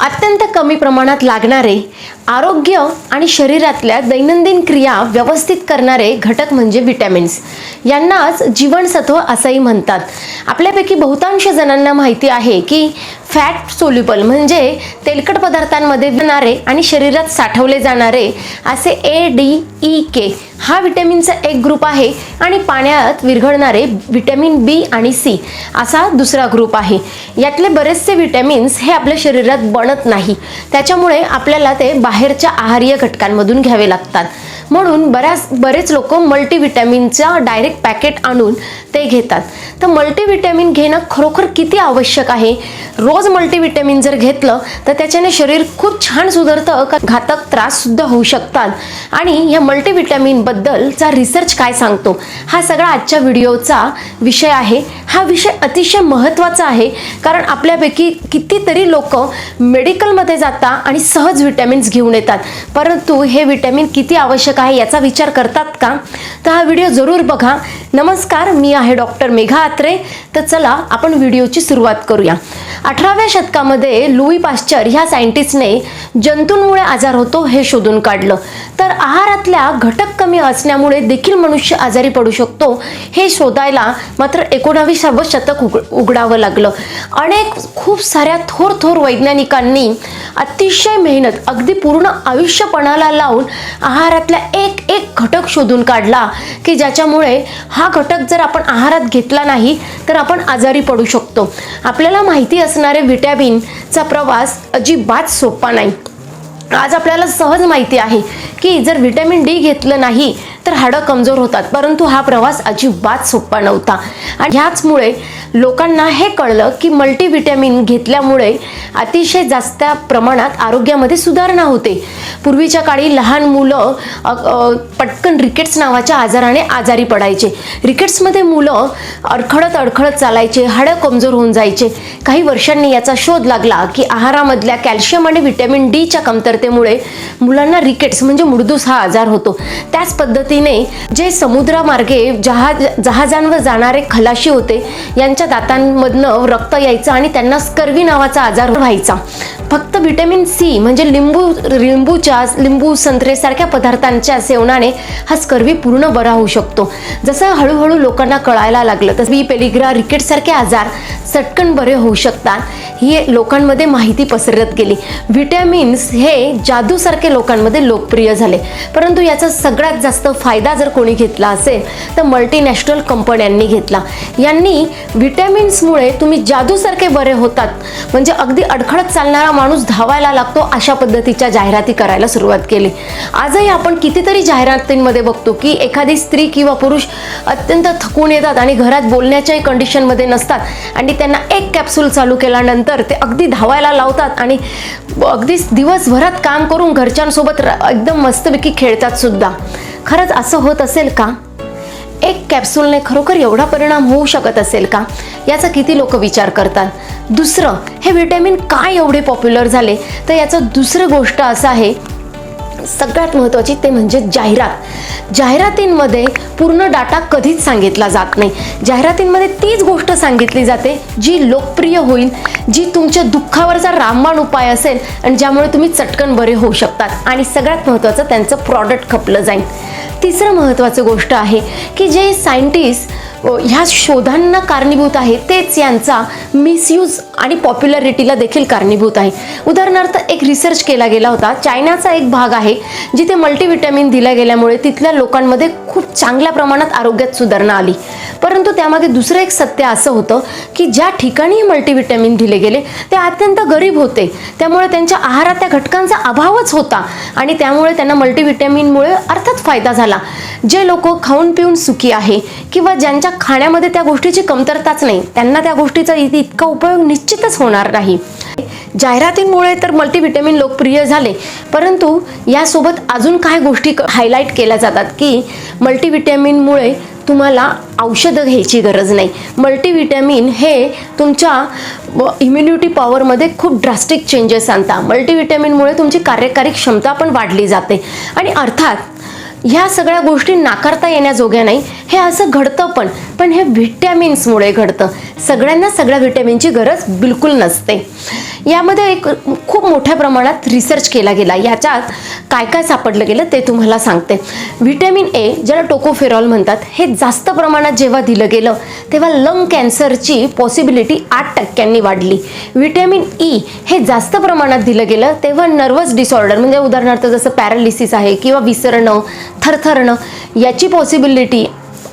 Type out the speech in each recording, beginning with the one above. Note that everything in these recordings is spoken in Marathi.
अत्यंत कमी प्रमाणात लागणारे आरोग्य आणि शरीरातल्या दैनंदिन क्रिया व्यवस्थित करणारे घटक म्हणजे विटॅमिन्स. यांनाच जीवनसत्व असंही म्हणतात. आपल्यापैकी बहुतांश जणांना माहिती आहे की फॅट सोल्युबल म्हणजे तेलकट पदार्थांमध्ये येणारे आणि शरीरात साठवले जाणारे असे ए डी ई के हा विटॅमिनचा एक ग्रुप आहे आणि पाण्यात विरघळणारे विटॅमिन बी आणि सी असा दुसरा ग्रुप आहे. यातले बरेचसे विटॅमिन्स हे आपल्या शरीरात बनत नाही. त्याच्यामुळे आपल्याला ते बाहेरच्या आहार्य घटकांमधून घ्यावे लागतात. म्हणून बऱ्याच बरेच लोक मल्टीविटॅमिनचा डायरेक्ट पॅकेट आणून ते घेतात. तर मल्टीविटॅमिन घेणं खरोखर किती आवश्यक आहे? रोज मल्टीविटॅमिन जर घेतलं तर त्याच्याने शरीर खूप छान सुधारतं का घातक त्राससुद्धा होऊ शकतात. आणि या मल्टीविटॅमिनबद्दलचा रिसर्च काय सांगतो? हा सगळा आजच्या व्हिडिओचा विषय आहे. हा विषय अतिशय महत्त्वाचा आहे कारण आपल्यापैकी कितीतरी लोक मेडिकलमध्ये जाता आणि सहज विटॅमिन्स घेऊन येतात. परंतु हे व्हिटॅमिन किती आवश्यक आहे याचा विचार करतात का? तर हा व्हिडिओ जरूर बघा. नमस्कार मी आहे डॉक्टर मेघा आत्रे. तर चला आपण व्हिडिओची सुरुवात करूया. अठराव्या शतकामध्ये लुई पाश्चर ह्या सायंटिस्टने जंतूंमुळे आजार होतो हे शोधून काढलं. तर आहारातल्या घटक कमी असण्यामुळे देखील मनुष्य आजारी पडू शकतो हे शोधायला मात्र एकोणावीसावं शतक उघ उघडावं लागलं. अनेक खूप साऱ्या थोर थोर वैज्ञानिकांनी अतिशय मेहनत अगदी पूर्ण आयुष्यपणाला लावून आहारातल्या एक एक घटक शोधून काढला की ज्याच्यामुळे हा घटक जर आपण आहारात घेतला नाही तर आपण आजारी पडू शकतो. आपल्याला माहिती असणारे विटॅमिनचा प्रवास अजिबात सोपा नाही. आज आपल्याला सहज माहिती आहे की जर व्हिटॅमिन डी घेतलं नाही तर हाडं कमजोर होतात. परंतु हा प्रवास अजिबात सोपा नव्हता. आणि ह्याचमुळे लोकांना हे कळलं की मल्टीव्हिटॅमिन घेतल्यामुळे अतिशय जास्त प्रमाणात आरोग्यामध्ये सुधारणा होते. पूर्वीच्या काळी लहान मुलं पटकन रिकेट्स नावाच्या आजाराने आजारी पडायचे. रिकेट्समध्ये मुलं अडखळत अडखळत चालायचे हाडं कमजोर होऊन जायचे. काही वर्षांनी याचा शोध लागला की आहारामधल्या कॅल्शियम आणि व्हिटॅमिन डीच्या कमतरतेमुळे मुलांना रिकेट्स म्हणजे मुडदूस हा आजार होतो. त्याच पद्धतीने जे समुद्रामार्गे जहाज जहाजांवर जाणारे खलाशी होते यांच्या दातांमधनं रक्त यायचं आणि त्यांना स्कर्वी नावाचा आजार व्हायचा. फक्त व्हिटॅमिन सी म्हणजे लिंबू लिंबूच्या लिंबू संत्रेसारख्या पदार्थांच्या सेवनाने हा स्कर्वी पूर्ण बरा होऊ शकतो. जसं हळूहळू लोकांना कळायला लागलं तसं बी पेलिग्रा रिकेटसारखे आजार चटकन बरे होऊ शकतात ही लोकांमध्ये माहिती पसरत गेली. व्हिटॅमिन्स हे जादूसारखे लोकांमध्ये लोकप्रिय झाले. परंतु याचा सगळ्यात जास्त फायदा जर कोणी घेतला असेल तर मल्टीनॅशनल कंपन्यांनी घेतला. यांनी व्हिटॅमिन्समुळे तुम्ही जादूसारखे बरे होतात. म्हणजे अगदी अडखळत चालणारा माणूस धावायला लागतो अशा पद्धतीच्या जाहिराती करायला सुरुवात केली. आजही आपण कितीतरी जाहिरातींमध्ये बघतो की एखादी स्त्री किंवा पुरुष अत्यंत थकून येतात आणि घरात बोलण्याच्याही कंडिशनमध्ये नसतात आणि त्यांना एक कॅप्सूल चालू केल्यानंतर ते अगदी धावायला लावतात आणि अगदी दिवसभरात काम करून घरच्यांसोबत र- एकदम मस्तपैकी खेळतात सुद्धा. खरंच असं होत असेल का? एक कॅप्सूलने खरोखर एवढा परिणाम होऊ शकत असेल का? याचा किती लोक विचार करतात? दुसरं हे विटॅमिन काय एवढे पॉप्युलर झाले? तर याचं दुसरं गोष्ट असं आहे सगळ्यात महत्त्वाची ते म्हणजे जाहिरात. जाहिरातींमध्ये पूर्ण डाटा कधीच सांगितला जात नाही. जाहिरातींमध्ये तीच गोष्ट सांगितली जाते जी लोकप्रिय होईल जी तुमच्या दुःखावरचा रामबाण उपाय असेल आणि ज्यामुळे तुम्ही चटकन बरे होऊ शकतात. आणि सगळ्यात महत्त्वाचं त्यांचं प्रॉडक्ट खपलं जाईल. तिसरं महत्त्वाचं गोष्ट आहे की जे सायंटिस्ट ह्या शोधांना कारणीभूत आहे तेच यांचा मिसयूज आणि पॉप्युलरिटीला देखील कारणीभूत आहे. उदाहरणार्थ एक रिसर्च केला गेला होता. चायनाचा एक भाग आहे जिथे मल्टीव्हिटॅमिन दिल्या गेल्यामुळे तिथल्या लोकांमध्ये खूप चांगल्या प्रमाणात आरोग्यात सुधारणा आली. परंतु त्यामागे दुसरं एक सत्य असं होतं की ज्या ठिकाणी मल्टीव्हिटॅमिन दिले गेले ते अत्यंत गरीब होते. त्यामुळे त्यांच्या आहारात त्या घटकांचा अभावच होता आणि त्यामुळे त्यांना मल्टीव्हिटॅमिनमुळे अर्थात फायदा झाला. जे लोक खाऊन पिऊन सुखी आहे किंवा ज्यांच्या खाण्यामध्ये त्या गोष्टीची कमतरताच नाही त्यांना त्या गोष्टीचा इतका उपयोग निश्चितच होणार नाही. जाहिरातींमुळे तर मल्टीव्हिटॅमिन लोकप्रिय झाले परंतु यासोबत अजून काय गोष्टी हायलाईट केल्या जातात की मल्टीव्हिटॅमिनमुळे तुम्हाला औषधं घ्यायची गरज नाही. मल्टीव्हिटॅमिन हे तुमच्या इम्युनिटी पॉवरमध्ये खूप ड्रास्टिक चेंजेस आणता. मल्टीव्हिटॅमिनमुळे तुमची कार्यकारी क्षमता पण वाढली जाते. आणि अर्थात ह्या सगळ्या गोष्टी नाकारता येण्याजोग्या नाही. हे असं घडतं पण. पण हे व्हिटॅमिन्समुळे घडतं. सगळ्यांना सगळ्या व्हिटॅमिनची गरज बिलकुल नसते. यामध्ये एक खूप मोठ्या प्रमाणात रिसर्च केला गेला. याच्यात काय काय सापडलं गेलं ते तुम्हाला सांगते. व्हिटॅमिन ए ज्याला टोकोफेरॉल म्हणतात हे जास्त प्रमाणात जेव्हा दिलं गेलं तेव्हा लंग कॅन्सरची पॉसिबिलिटी आठ टक्क्यांनी वाढली. व्हिटॅमिन ई हे जास्त प्रमाणात दिलं गेलं तेव्हा नर्वस डिसऑर्डर म्हणजे उदाहरणार्थ जसं पॅरालिसिस आहे किंवा विसरणं थरथरणं याची पॉसिबिलिटी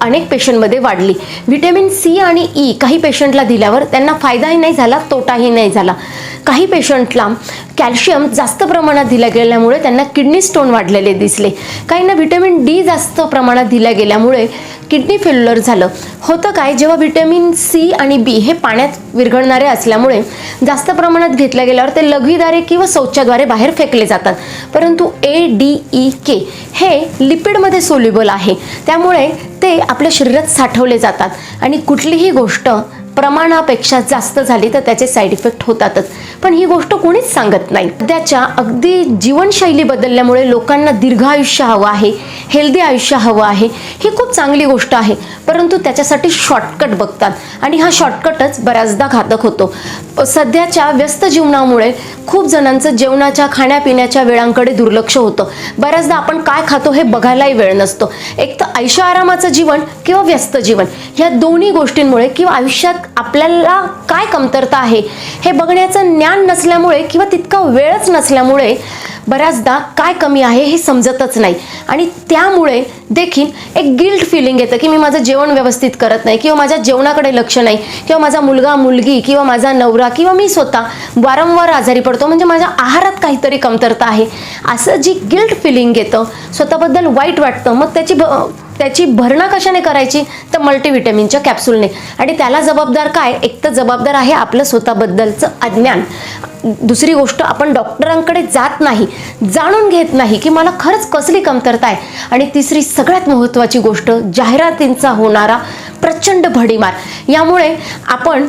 अनेक पेशंटमध्ये वाढली. व्हिटॅमिन सी आणि ई काही पेशंटला दिल्यावर त्यांना फायदाही नाही झाला तोटाही नाही झाला. काही पेशंटला कॅल्शियम जास्त प्रमाणात दिल्या गेल्यामुळे त्यांना किडनी स्टोन वाढलेले दिसले. काहींना व्हिटॅमिन डी जास्त प्रमाणात दिल्या गेल्यामुळे किडनी फेल्युअर झालं. होतं काय? जेव्हा व्हिटॅमिन सी आणि बी हे पाण्यात विरघळणारे असल्यामुळे जास्त प्रमाणात घेतल्या गेल्यावर ते लघवीद्वारे किंवा शौचाद्वारे बाहेर फेकले जातात. परंतु ए डी ई के हे लिपिडमध्ये सोल्युबल आहे. त्यामुळे ते आपल्या शरीरात साठवले जातात. आणि कुठलीही गोष्ट प्रमाणापेक्षा जास्त झाली तर त्याचे साईड इफेक्ट होतातच. पण ही गोष्ट कोणीच सांगत नाही. सध्याच्या अगदी जीवनशैली बदलल्यामुळे लोकांना दीर्घ आयुष्य हवं आहे हेल्दी आयुष्य हवं आहे ही खूप चांगली गोष्ट आहे. परंतु त्याच्यासाठी शॉर्टकट बघतात. आणि हा शॉर्टकटच बऱ्याचदा घातक होतो. सध्याच्या व्यस्त जीवनामुळे खूप जणांचं जेवणाच्या खाण्यापिण्याच्या वेळांकडे दुर्लक्ष होतं. बऱ्याचदा आपण काय खातो हे बघायलाही वेळ नसतो. एक तर ऐशो आरामाचं जीवन किंवा व्यस्त जीवन ह्या दोन्ही गोष्टींमुळे किंवा आयुष्यात आपल्याला काय कमतरता आहे हे बघण्याचं ज्ञान नसल्यामुळे किंवा तितका वेळच नसल्यामुळे बऱ्याचदा काय कमी आहे हे समजतच नाही. आणि त्यामुळे देखील एक गिल्ट फिलिंग येतं की मी माझं जेवण व्यवस्थित करत नाही किंवा माझ्या जेवणाकडे लक्ष नाही किंवा माझा मुलगा मुलगी किंवा माझा नवरा किंवा मी स्वतः वारंवार आजारी पडतो म्हणजे माझ्या आहारात काहीतरी कमतरता आहे. असं जी गिल्ट फिलिंग येतं स्वतःबद्दल वाईट वाटतं मग त्याची ब त्याची भरणा कशाने करायची? तर मल्टीव्हिटॅमिनच्या कॅप्सूलने आणि त्याला जबाबदार काय? एक तर जबाबदार आहे आपलं स्वतःबद्दलचं अज्ञान. दुसरी गोष्ट आपण डॉक्टरांकडे जात नाही जाणून घेत नाही की मला खरंच कसली कमतरता आहे. आणि तिसरी सगळ्यात महत्त्वाची गोष्ट जाहिरातींचा होणारा प्रचंड भडीमार. यामुळे आपण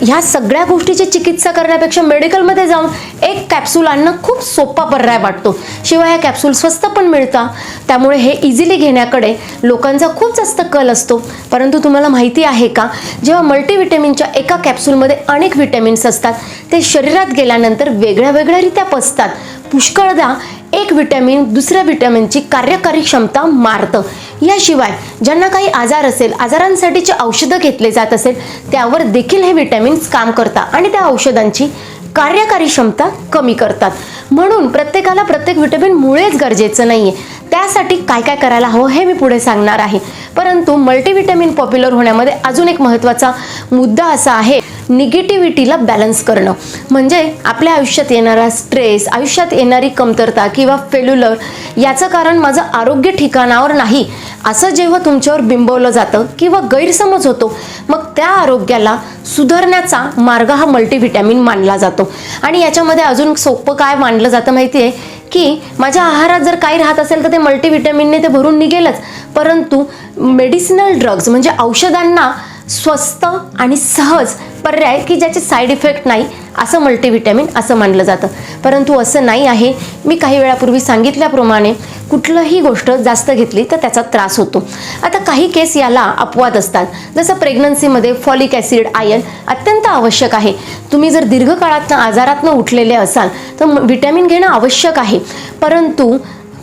ह्या सगळ्या गोष्टीची चिकित्सा करण्यापेक्षा मेडिकलमध्ये जाऊन एक कॅप्सूल आणणं खूप सोपा पर्याय वाटतो. शिवाय ह्या कॅप्सूल स्वस्त पण मिळतात त्यामुळे हे इझिली घेण्याकडे लोकांचा खूप जास्त कल असतो. परंतु तुम्हाला माहिती आहे का जेव्हा मल्टीव्हिटॅमिनच्या एका कॅप्सूलमध्ये अनेक व्हिटॅमिन्स असतात ते शरीरात गेल्यानंतर वेगळ्या वेगळ्यारित्या पसतात पुष्कळदा एक विटॅमिन दुसऱ्या विटॅमिनची कार्यकारी क्षमता मारतं. याशिवाय ज्यांना काही आजार असेल आजारांसाठीचे औषधं घेतले जात असेल त्यावर देखील हे विटॅमिन्स काम करतात आणि त्या औषधांची कार्यकारी क्षमता कमी करतात. म्हणून प्रत्येकाला प्रत्येक विटॅमिन मुळेच गरजेचं नाहीये. त्यासाठी काय काय करायला हवं हे मी पुढे सांगणार आहे. परंतु मल्टीव्हिटॅमिन पॉप्युलर होण्यामध्ये अजून एक महत्त्वाचा मुद्दा असा आहे निगेटिव्हिटीला बॅलन्स करणं. म्हणजे आपल्या आयुष्यात येणारा स्ट्रेस आयुष्यात येणारी कमतरता किंवा फेल्युलर याचं कारण माझं आरोग्य ठिकाणावर नाही. असं जेव्हा तुमच्यावर बिंबवलं जातं किंवा गैरसमज होतो मग त्या आरोग्याला सुधारण्याचा मार्ग हा मल्टीव्हिटॅमिन मानला जातो. आणि याच्यामध्ये अजून सोपं काय मानलं जातं माहिती आहे की माझ्या आहारात जर काही राहत असेल तर ते मल्टीव्हिटॅमिनने ते भरून निघेलच. परंतु मेडिसिनल ड्रग्ज म्हणजे औषधांना स्वस्त आणि सहज पर्याय की ज्याचे साईड इफेक्ट नाही असं मल्टीव्हिटॅमिन असं मानलं जातं. परंतु असं नाही आहे. मी काही वेळापूर्वी सांगितल्याप्रमाणे कुठलंही गोष्ट जास्त घेतली तर त्याचा त्रास होतो. आता काही केस याला अपवाद असतात. जसं प्रेग्नन्सीमध्ये फॉलिक ॲसिड आयन अत्यंत आवश्यक आहे. तुम्ही जर दीर्घकाळातनं आजारातनं उठलेले असाल तर व्हिटॅमिन घेणं आवश्यक आहे. परंतु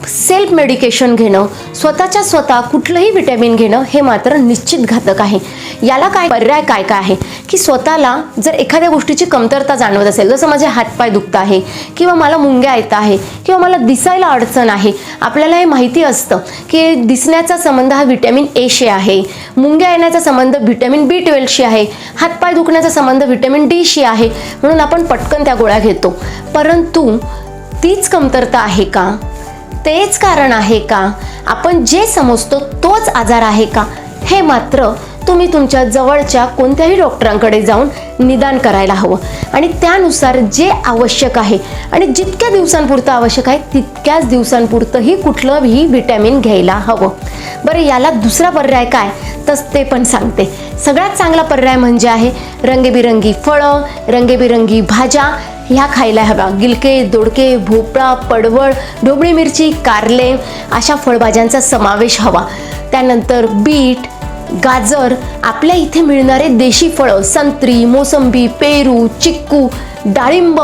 सेल्फ मेडिकेशन घेणं स्वतःच्या स्वतः कुठलंही विटॅमिन घेणं हे मात्र निश्चित घातक आहे. याला काय पर्याय काय काय आहे? की स्वतःला जर एखाद्या गोष्टीची कमतरता जाणवत असेल जसं माझे हातपाय दुखत आहे किंवा मला मुंग्या येत आहे किंवा मला दिसायला अडचण आहे आपल्याला हे माहिती असतं की दिसण्याचा संबंध हा व्हिटॅमिन एशी आहे मुंग्या येण्याचा संबंध व्हिटॅमिन बी ट्वेल्वशी आहे हातपाय दुखण्याचा संबंध व्हिटॅमिन डीशी आहे म्हणून आपण पटकन त्या गोळ्या घेतो. परंतु तीच कमतरता आहे का? तेच कारण आहे का? आपण जे समजतो तोच आजार आहे का? हे मात्र तुम्ही तुमच्या जवळच्या कोणत्याही डॉक्टरांकडे जाऊन निदान करायला हवं. आणि त्यानुसार जे आवश्यक आहे आणि जितक्या दिवसांपुरतं आवश्यक आहे तितक्याच दिवसांपुरतंही कुठलंही व्हिटॅमिन घ्यायला हवं. बरं याला दुसरा पर्याय काय? तर ते पण सांगते. सगळ्यात चांगला पर्याय म्हणजे आहे रंगेबिरंगी फळं रंगेबिरंगी भाज्या ह्या खायला हव्या. गिलके दोडके भोपळा पडवळ ढोबळी मिरची कारले अशा फळभाज्यांचा समावेश हवा. त्यानंतर बीट गाजर आपल्या इथे मिळणारे देशी फळं संत्री मोसंबी पेरू चिक्कू डाळिंब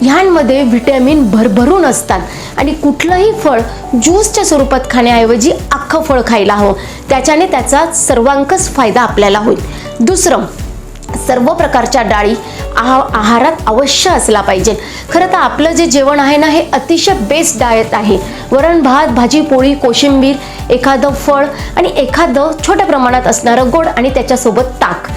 ह्यांमध्ये व्हिटॅमिन भरभरून असतात. आणि कुठलंही फळ ज्यूसच्या स्वरूपात खाण्याऐवजी अख्खं फळ खायला हवं. त्याच्याने त्याचा सर्वांकच फायदा आपल्याला होईल. दुसरं सर्व प्रकारच्या डाळी आहा आहारात अवश्य असला पाहिजे. खरं तर आपलं जे जेवण आहे ना हे अतिशय बेस्ट डाएट आहे. वरण भात भाजी पोळी कोशिंबीर एखादं फळ आणि एखादं छोट्या प्रमाणात असणारं गोड आणि त्याच्यासोबत ताक.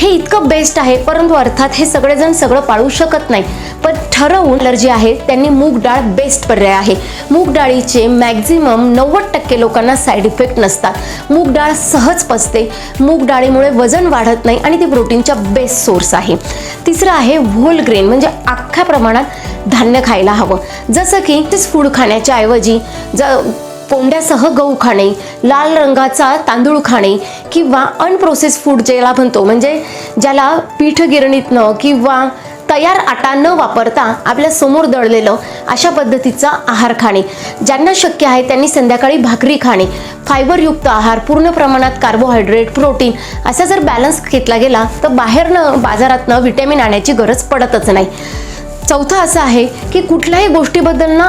हे इतकं बेस्ट आहे परंतु अर्थात हे सगळेजण सगळं पाळू शकत नाही. पण ठरवून जे आहे त्यांनी मूग डाळ बेस्ट पर्याय आहे. मूग डाळीचे मॅक्झिमम नव्वद टक्के लोकांना साईड इफेक्ट नसतात. मूग डाळ सहज पचते. मूग डाळीमुळे वजन वाढत नाही आणि ती प्रोटीनच्या बेस्ट सोर्स आहे. तिसरं आहे व्होल ग्रेन म्हणजे अख्ख्या प्रमाणात धान्य खायला हवं. जसं की तेच फूड खाण्याच्या ऐवजी ज कोंड्यासह गहू खाणे लाल रंगाचा तांदूळ खाणे किंवा अनप्रोसेस फूड ज्याला म्हणतो. म्हणजे ज्याला पीठ गिरणीतनं किंवा तयार आटा न वापरता आपल्यासमोर दळलेलं अशा पद्धतीचा आहार खाणे. ज्यांना शक्य आहे त्यांनी संध्याकाळी भाकरी खाणे. फायबरयुक्त आहार पूर्ण प्रमाणात कार्बोहायड्रेट प्रोटीन असा जर बॅलन्स घेतला गेला तर बाहेरनं बाजारातनं व्हिटॅमिन आणण्याची गरज पडतच नाही. चौथं असं आहे की कुठल्याही गोष्टीबद्दल ना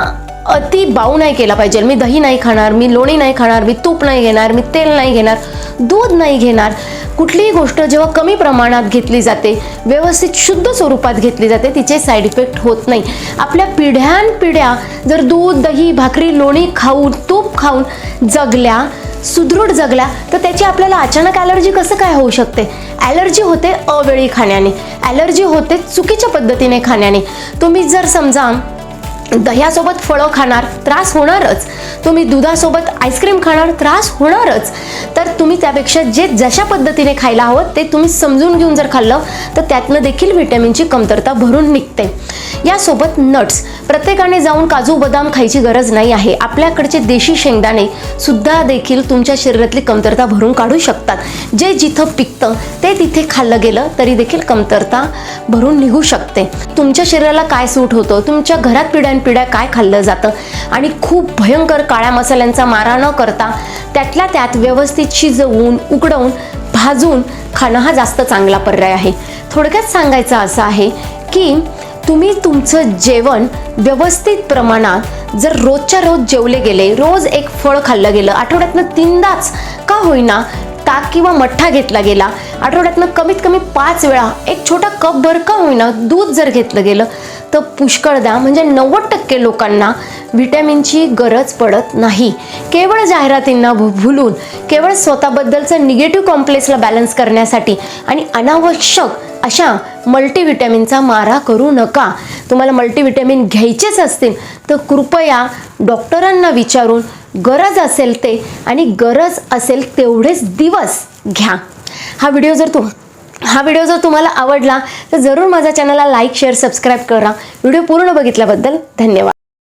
अति बाऊ नाही केला पाहिजे. मी दही नाही खाणार मी लोणी नाही खाणार मी तूप नाही घेणार मी तेल नाही घेणार दूध नाही घेणार. कुठलीही गोष्ट जेव्हा कमी प्रमाणात घेतली जाते व्यवस्थित शुद्ध स्वरूपात घेतली जाते तिचे साईड इफेक्ट होत नाही. आपल्या पिढ्यानपिढ्या जर दूध दही भाकरी लोणी खाऊन तूप खाऊन जगल्या सुदृढ जगल्या तर त्याची आपल्याला अचानक ॲलर्जी कसं काय होऊ शकते? ॲलर्जी होते अवेळी खाण्याने. ॲलर्जी होते चुकीच्या पद्धतीने खाण्याने. तुम्ही जर समजा दह्यासोबत फळं खाणार त्रास होणारच. तुम्ही दुधासोबत आईस्क्रीम खाणार त्रास होणारच. तर तुम्ही त्यापेक्षा जे जशा पद्धतीने खायला हवं ते तुम्ही समजून घेऊन जर खाल्लं तर त्यातनं देखील व्हिटॅमिनची कमतरता भरून निघते. यासोबत नट्स प्रत्येकाने जाऊन काजू बदाम खायची गरज नाही आहे. आपल्याकडचे देशी शेंगदाणे सुद्धा देखील तुमच्या शरीरातली कमतरता भरून काढू शकतात. जे जिथं पिकतं ते तिथे खाल्लं गेलं तरी देखील कमतरता भरून निघू शकते. तुमच्या शरीराला काय सूट होतं? तुमच्या घरात पिढ्यानपिढ्या काय खाल्लं जातं? आणि खूप भयंकर काळ्या मसाल्यांचा मारा न करता त्यातल्या त्यात व्यवस्थित शिजवून उकडवून भाजून खाणं हा जास्त चांगला पर्याय आहे. थोडक्यात सांगायचं असं आहे की तुम्ही तुमचं जेवण व्यवस्थित प्रमाणात जर रोजच्या रोज जेवले गेले रोज एक फळ खाल्लं गेलं आठवड्यातनं तीनदाच का होईना ताक किंवा मठ्ठा घेतला गेला आठवड्यातनं कमीत कमी पाच वेळा एक छोटा कप भर का होईना दूध जर घेतलं गेलं तर पुष्कळदा म्हणजे नव्वद टक्के लोकांना व्हिटॅमिनची गरज पडत नाही. केवळ जाहिरातींना भुलून केवळ स्वतःबद्दलचं निगेटिव्ह कॉम्प्लेक्सला बॅलन्स करण्यासाठी आणि अनावश्यक अशा मल्टीव्हिटॅमिनचा मारा करू नका. तुम्हाला मल्टीव्हिटॅमिन घ्यायचेच असतील तर कृपया डॉक्टरांना विचारून गरज असेल ते आणि गरज असेल तेवढेच दिवस घ्या. हा व्हिडिओ जर तू हा व्हिडिओ जर तुम्हाला आवडला तर जरूर माझ्या चॅनलला लाईक शेअर सबस्क्राईब करा. व्हिडिओ पूर्ण बघितल्याबद्दल धन्यवाद.